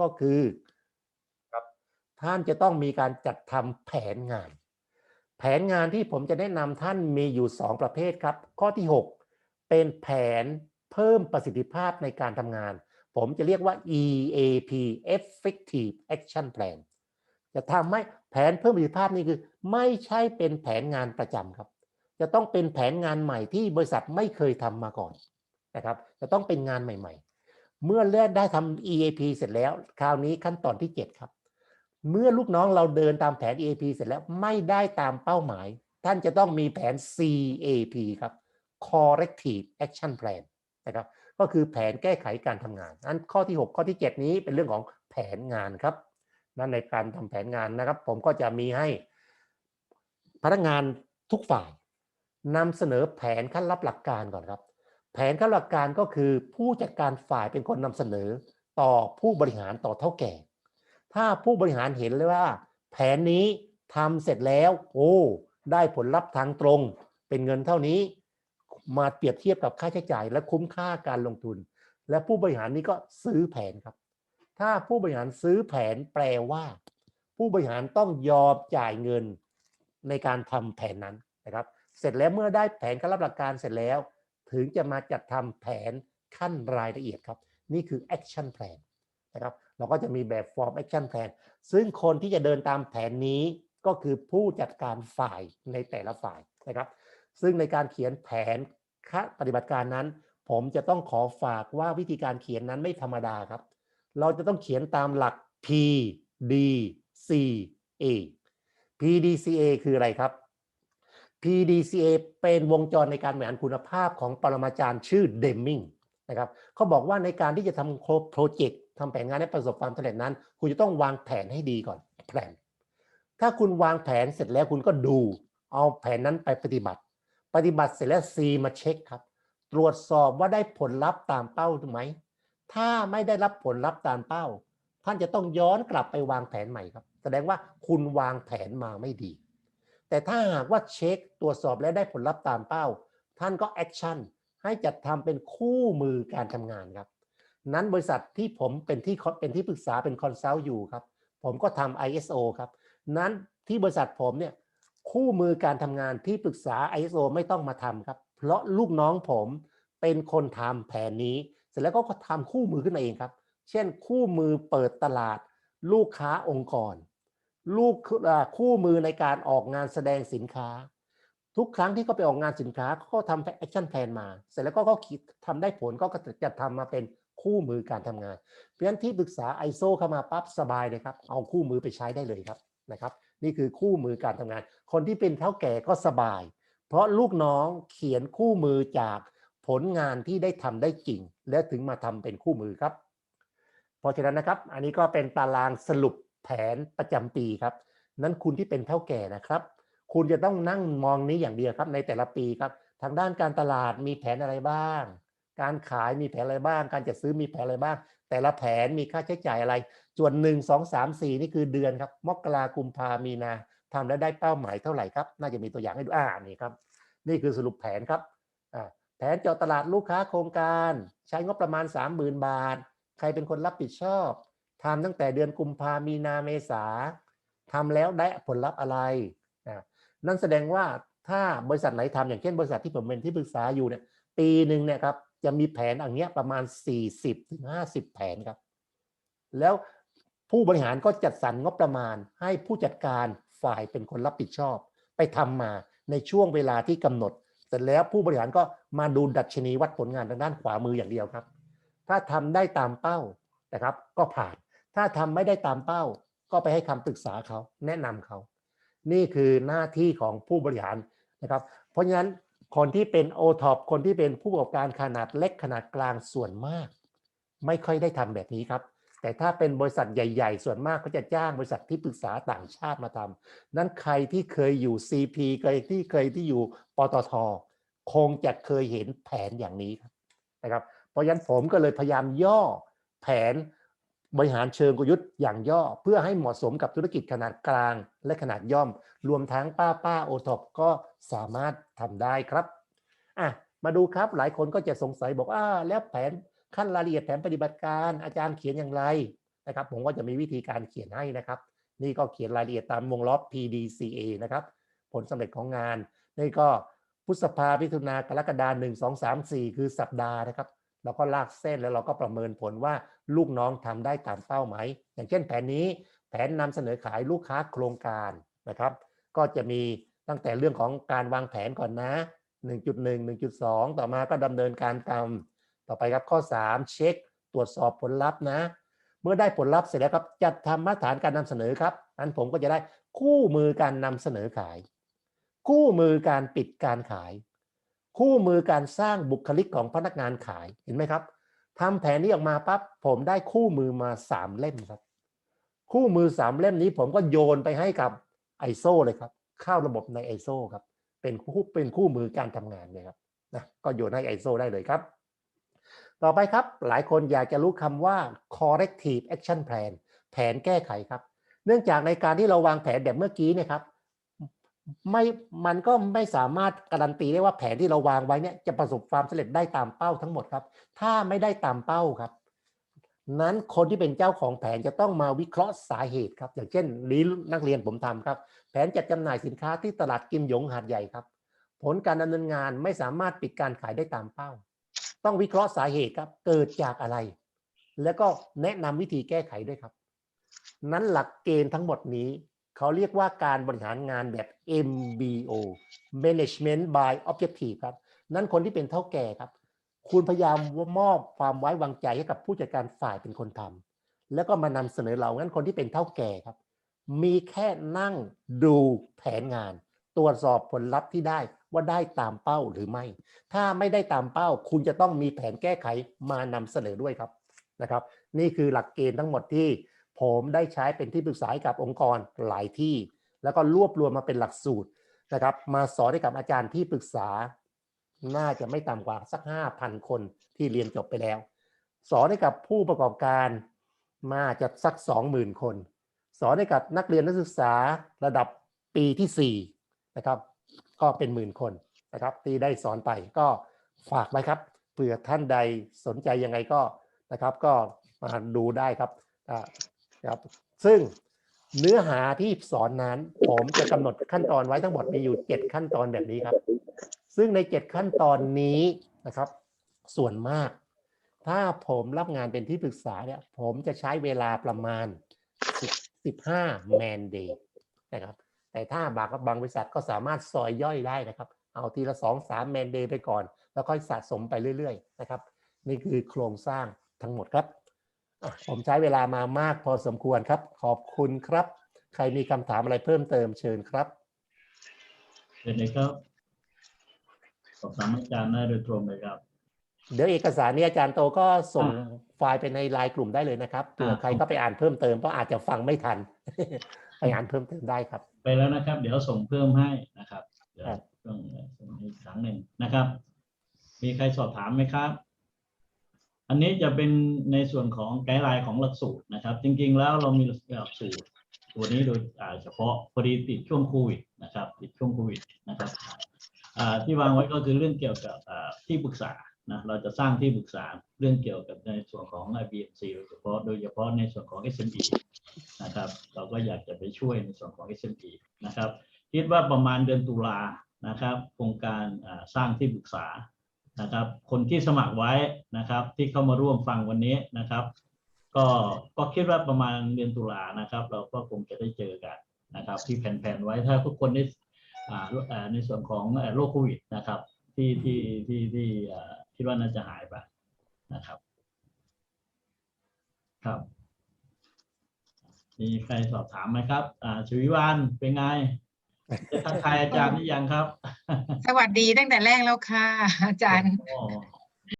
ก็คือครับท่านจะต้องมีการจัดทำแผนงาน แผนงานที่ผมจะแนะนำท่านมีอยู่ 2 ประเภทครับ ข้อที่ 6 เป็นแผนเพิ่มประสิทธิภาพในการทำงาน ผมจะเรียกว่า EAP Effective Action Plan จะทำให้แผนเพิ่มประสิทธิภาพนี่คือ ไม่ใช่เป็นแผนงานประจำครับ จะต้องเป็นแผนงานใหม่ที่บริษัทไม่เคยทำมาก่อนนะครับ จะต้องเป็นงานใหม่ ๆ เมื่อเลือกได้ทำ EAP เสร็จแล้ว คราวนี้ขั้นตอนที่ 7 ครับ เมื่อลูกน้องเราเดินตามแผน EAP เสร็จแล้วไม่ได้ตามเป้าหมาย ท่านจะต้องมีแผน CAP ครับ Corrective Action Plan นะครับ ก็คือแผนแก้ไขการทำงาน อันข้อที่ 6 ข้อที่ 7 นี้เป็นเรื่องของแผนงานครับ นั่นในการทำแผนงานนะครับ ผมก็จะมีให้พนักงานทุกฝ่ายนำเสนอแผนขั้นรับหลักการก่อนครับ แผนขั้นหลัการก็คือผู้จัดการฝ่ายเป็นคนนำเสนอต่อผู้บริหารต่อเท่าแก่ ถ้าผู้บริหารเห็นเลยว่า แผนนี้ทำเสร็จแล้ว โอ้ได้ผลลัพธ์ทางตรงเป็นเงินเท่านี้ มาเปรียบเทียบกับค่าใช้จ่าย และคุ้มค่าการลงทุน และผู้บริหารนี้ก็ซื้อแผนครับ ถ้าผู้บริหารซื้อแผนแปลว่า ผู้บริหารต้องยอมจ่ายเงินในการทำแผนนั้นนะครับ เสร็จแล้วเมื่อได้แผนการรับหลักการเสร็จแล้ว ถึงจะมาจัดทำแผนขั้นรายละเอียดครับ นี่คือ action plan นะครับเราก็จะมีแบบ form action plan ซึ่งคนที่จะเดินตามแผนนี้ก็คือผู้จัดการฝ่ายในแต่ละฝ่ายนะครับ ซึ่งในการเขียนแผนปฏิบัติการนั้น ผมจะต้องขอฝากว่าวิธีการเขียนนั้นไม่ธรรมดาครับ เราจะต้องเขียนตามหลัก P D C A PDCA คืออะไรครับ PDCA เป็นวงจรในการบริหารคุณภาพของปรมาจารย์ชื่อเดมมิงนะครับเขาบอกว่าในการที่จะทำโปรเจกต์ทำแผนงานให้ประสบความสำเร็จนั้น คุณจะต้องวางแผนให้ดีก่อนแผน ถ้าคุณวางแผนเสร็จแล้วคุณก็ดู เอาแผนนั้นไปปฏิบัติ ปฏิบัติเสร็จแล้ว C มาเช็คครับ ตรวจสอบว่าได้ผลลัพธ์ตามเป้าหรือไม่ถ้าไม่ได้รับผลลัพธ์ตามเป้า ท่านจะต้องย้อนกลับไปวางแผนใหม่ครับ แสดงว่าคุณวางแผนมาไม่ดี แต่ถ้าหากว่าเช็คตรวจสอบและได้ผลลัพธ์ตามเป้า ท่านก็แอคชั่นให้จัดทำเป็นคู่มือการทำงานครับ นั้นบริษัทที่ผมเป็นที่เป็นที่ปรึกษาเป็นคอนซัลท์อยู่ครับ ผมก็ทำ ISO ครับ นั้นที่บริษัทผมเนี่ยคู่มือการทำงานที่ปรึกษา ISO ไม่ต้องมาทำครับ เพราะลูกน้องผมเป็นคนทำแผนนี้ เสร็จแล้วก็ทำคู่มือขึ้นมาเองครับ เช่นคู่มือเปิดตลาด ลูกค้าองค์กร ลูกคู่มือในการออกงานแสดงสินค้า ทุกครั้งที่เขาไปออกงานสินค้าเขาก็ทำแอคชั่นแพลนมา เสร็จแล้วก็เขาคิดทำได้ผลก็จะทำมาเป็นคู่มือการทำงาน เพราะฉะนั้นที่ปรึกษา ISO เข้ามาปั๊บสบายเลยครับ เอาคู่มือไปใช้ได้เลยครับนะครับ นี่คือคู่มือการทำงาน คนที่เป็นเท่าแก่ก็สบาย เพราะลูกน้องเขียนคู่มือจากผลงานที่ได้ทำได้จริง และถึงมาทำเป็นคู่มือครับ เพราะฉะนั้นนะครับ อันนี้ก็เป็นตารางสรุป แผนประจำปีครับ นั้นคุณที่เป็นเท่าแก่นะครับ คุณจะต้องนั่งมองนี้อย่างเดียวครับในแต่ละปีครับ ทางด้านการตลาดมีแผนอะไรบ้าง การขายมีแผนอะไรบ้าง การจัดซื้อมีแผนอะไรบ้าง แต่ละแผนมีค่าใช้จ่ายอะไร ส่วน1 2 3 4นี่คือเดือนครับ มกรากุมภามีนาทำแล้วได้เป้าหมายเท่าไหร่ครับ น่าจะมีตัวอย่างให้ดูอ่านี่ครับ นี่คือสรุปแผนครับอ่าแผนเจาะตลาดลูกค้าโครงการ ใช้งบประมาณ 30,000 บาท ใครเป็นคนรับผิดชอบ ทำตั้งแต่เดือนกุมภามีนาเมษาทำแล้วได้ผลลัพธ์อะไรนะนั่นแสดงว่าถ้าบริษัทไหนทำอย่างเช่นบริษัทที่ผมเป็นที่ปรึกษาอยู่เนี่ยปีหนึ่งเนี่ยครับจะมีแผนอย่างเงี้ยประมาณ 40ถึง50 แผนครับ แล้วผู้บริหารก็จัดสรรงบประมาณ ให้ผู้จัดการฝ่ายเป็นคนรับผิดชอบ ไปทำมาในช่วงเวลาที่กำหนด เสร็จแล้วผู้บริหารก็มาดูดัชนีวัดผลงานทางด้านขวามืออย่างเดียวครับ ถ้าทำได้ตามเป้านะครับ ก็ผ่าน ถ้าทำไม่ได้ตามเป้า ก็ไปให้คำปรึกษาเขาแนะนำเขา นี่คือหน้าที่ของผู้บริหารนะครับ เพราะฉะนั้นคนที่เป็นโอท็อปคนที่เป็นผู้ประกอบการขนาดเล็กขนาดกลางส่วนมาก ไม่ค่อยได้ทำแบบนี้ครับแต่ถ้าเป็นบริษัทใหญ่ ๆ ส่วนมากก็จะจ้างบริษัทที่ปรึกษาต่างชาติมาทำนั้นใครที่เคยอยู่ CP ใครที่เคยที่อยู่ปตท คงจะเคยเห็นแผนอย่างนี้ครับนะครับ เพราะฉะนั้นผมก็เลยพยายามย่อแผน บริหารเชิงกลยุทธ์อย่างย่อ เพื่อให้เหมาะสมกับธุรกิจขนาดกลางและขนาดย่อม รวมทั้งป้าป้าโอท็อปก็สามารถทำได้ครับอะมาดูครับหลายคนก็จะสงสัยบอกอ่าแล้วแผนขั้นรายละเอียดแผนปฏิบัติการอาจารย์เขียนอย่างไรนะครับ ผมก็จะมีวิธีการเขียนให้นะครับ นี่ก็เขียนรายละเอียดตามวงล้อ PDCA นะครับ ผลสำเร็จของงาน นี่ก็พฤษภาพิถุนากรกฎาหนึ่งสองสามสี่คือสัปดาห์นะครับ เราก็ลากเส้นแล้วเราก็ประเมินผลว่าลูกน้องทำได้ตามเป้าไหม อย่างเช่นแผนนี้แผนนำเสนอขายลูกค้าโครงการนะครับ ก็จะมีตั้งแต่เรื่องของการวางแผนก่อนนะ 1.1 1.2 ต่อมาก็ดำเนินการตามต่อไปครับข้อ 3 เช็ค ตรวจสอบผลลัพธ์นะ เมื่อได้ผลลัพธ์เสร็จแล้วครับจัดทำมาตรฐานการนำเสนอครับอันผมก็จะได้คู่มือการนำเสนอขาย คู่มือการปิดการขาย คู่มือการสร้างบุคลิกของพนักงานขายเห็นไหมครับทำแผนนี้ออกมาปั๊บผมได้คู่มือมาสามเล่มครับ คู่มือสามเล่มนี้ผมก็โยนไปให้กับไอโซเลยครับ เข้าระบบในไอโซครับ เป็นคู่เป็นคู่มือการทำงานเลยครับนะก็โยนให้ไอโซได้เลยครับ ต่อไปครับหลายคนอยากจะรู้คำว่า corrective action plan แผนแก้ไขครับ เนื่องจากในการที่เราวางแผนแบบเมื่อกี้เนี่ยครับ ไม่มันก็ไม่สามารถการันตีได้ว่าแผนที่เราวางไว้เนี่ยจะประสบความสำเร็จได้ตามเป้าทั้งหมดครับ ถ้าไม่ได้ตามเป้าครับ นั้นคนที่เป็นเจ้าของแผนจะต้องมาวิเคราะห์สาเหตุครับ อย่างเช่นนี้นักเรียนผมทำครับ แผนจัดจำหน่ายสินค้าที่ตลาดกิมหยงหาดใหญ่ครับ ผลการดำเนินงานไม่สามารถปิดการขายได้ตามเป้า ต้องวิเคราะห์สาเหตุครับ เกิดจากอะไร แล้วก็แนะนำวิธีแก้ไขด้วยครับ นั้นหลักเกณฑ์ทั้งหมดนี้ เขาเรียกว่าการบริหารงานแบบ MBO Management by Objective ครับ นั้นคนที่เป็นเท่าแก่ครับ คุณพยายามมอบความไว้วางใจให้กับผู้จัดการฝ่ายเป็นคนทำแล้วก็มานำเสนอเรางั้นคนที่เป็นเท่าแก่ครับ มีแค่นั่งดูแผนงาน ตรวจสอบผลลัพธ์ที่ได้ว่าได้ตามเป้าหรือไม่ ถ้าไม่ได้ตามเป้า คุณจะต้องมีแผนแก้ไขมานำเสนอด้วยครับนะครับ นี่คือหลักเกณฑ์ทั้งหมดที่ ผมได้ใช้เป็นที่ปรึกษาให้กับองค์กรหลายที่ แล้วก็รวบรวมมาเป็นหลักสูตรนะครับ มาสอนให้กับอาจารย์ที่ปรึกษา น่าจะไม่ต่ำกว่าสัก 5,000 คนที่เรียนจบไปแล้ว สอนให้กับผู้ประกอบการมาจะสัก 20,000 คน สอนให้กับนักเรียนนักศึกษาระดับปีที่4นะครับ ก็เป็นหมื่นคนนะครับที่ได้สอนไปก็ฝากไว้ครับเผื่อท่านใดสนใจยังไงก็นะครับ ก็มาดูได้ครับอ่า ครับ ซึ่งเนื้อหาที่สอนนั้น ผมจะกำหนดขั้นตอนไว้ทั้งหมดมีอยู่7ขั้นตอนแบบนี้ครับ ซึ่งใน7ขั้นตอนนี้นะครับ ส่วนมาก ถ้าผมรับงานเป็นที่ปรึกษาเนี่ย ผมจะใช้เวลาประมาณ15 man day นะครับ แต่ถ้าบางบางบริษัทก็สามารถซอยย่อยได้นะครับ เอาทีละ 2 3 man day ไปก่อน แล้วค่อยสะสมไปเรื่อย ๆ นะครับ นี่คือโครงสร้างทั้งหมดครับ ผมใช้เวลามามากพอสมควรครับ ขอบคุณครับ ใครมีคำถามอะไรเพิ่มเติมเชิญครับเชิญเลยครับสอบถามอาจารย์ได้โดยตรงเลยครับ เดี๋ยวเอกสารนี้อาจารย์โตก็ส่งอ่าไฟล์ไปในไลน์กลุ่มได้เลยนะครับเผื่ออ่าใครก็ไปอ่านเพิ่มเติมเพราะอาจจะฟังไม่ทัน ไปอ่านเพิ่มเติมได้ครับ ไปแล้วนะครับ เดี๋ยวส่งเพิ่มให้นะครับเดี๋ยวครับต้องส่งอีกครั้งหนึ่งนะครับ มีใครสอบถามไหมครับ อันนี้จะเป็นในส่วนของไกด์ไลน์ของหลักสูตรนะครับ จริงๆแล้วเรามีหลักสูตรตัวนี้โดยเฉพาะพอดีติดช่วงโควิดนะครับ ติดช่วงโควิดนะครับที่วางไว้ก็คือเรื่องเกี่ยวกับที่ปรึกษานะเราจะสร้างที่ปรึกษาเรื่องเกี่ยวกับในส่วนของ IBMC โดยเฉพาะโดยเฉพาะในส่วนของ SME นะครับ เราก็อยากจะไปช่วยในส่วนของ SME นะครับ คิดว่าประมาณเดือนตุลานะครับโครงการสร้างที่ปรึกษา นะครับ คนที่สมัครไว้นะครับ ที่เข้ามาร่วมฟังวันนี้นะครับ ก็ก็คิดว่าประมาณเดือนตุลานะครับ เราก็คงจะได้เจอกันนะครับ ที่แผนๆไว้ถ้าทุกคนได้ในส่วนของโรคโควิดนะครับ ที่ที่ที่ที่อ่าคิดว่าน่าจะหายไปนะครับ ครับ มีใครสอบถามไหมครับ ชวิวันเป็นไง ได้ทักทายอาจารย์หรือยังครับ สวัสดีตั้งแต่แรกแล้วค่ะ อาจารย์อ๋อ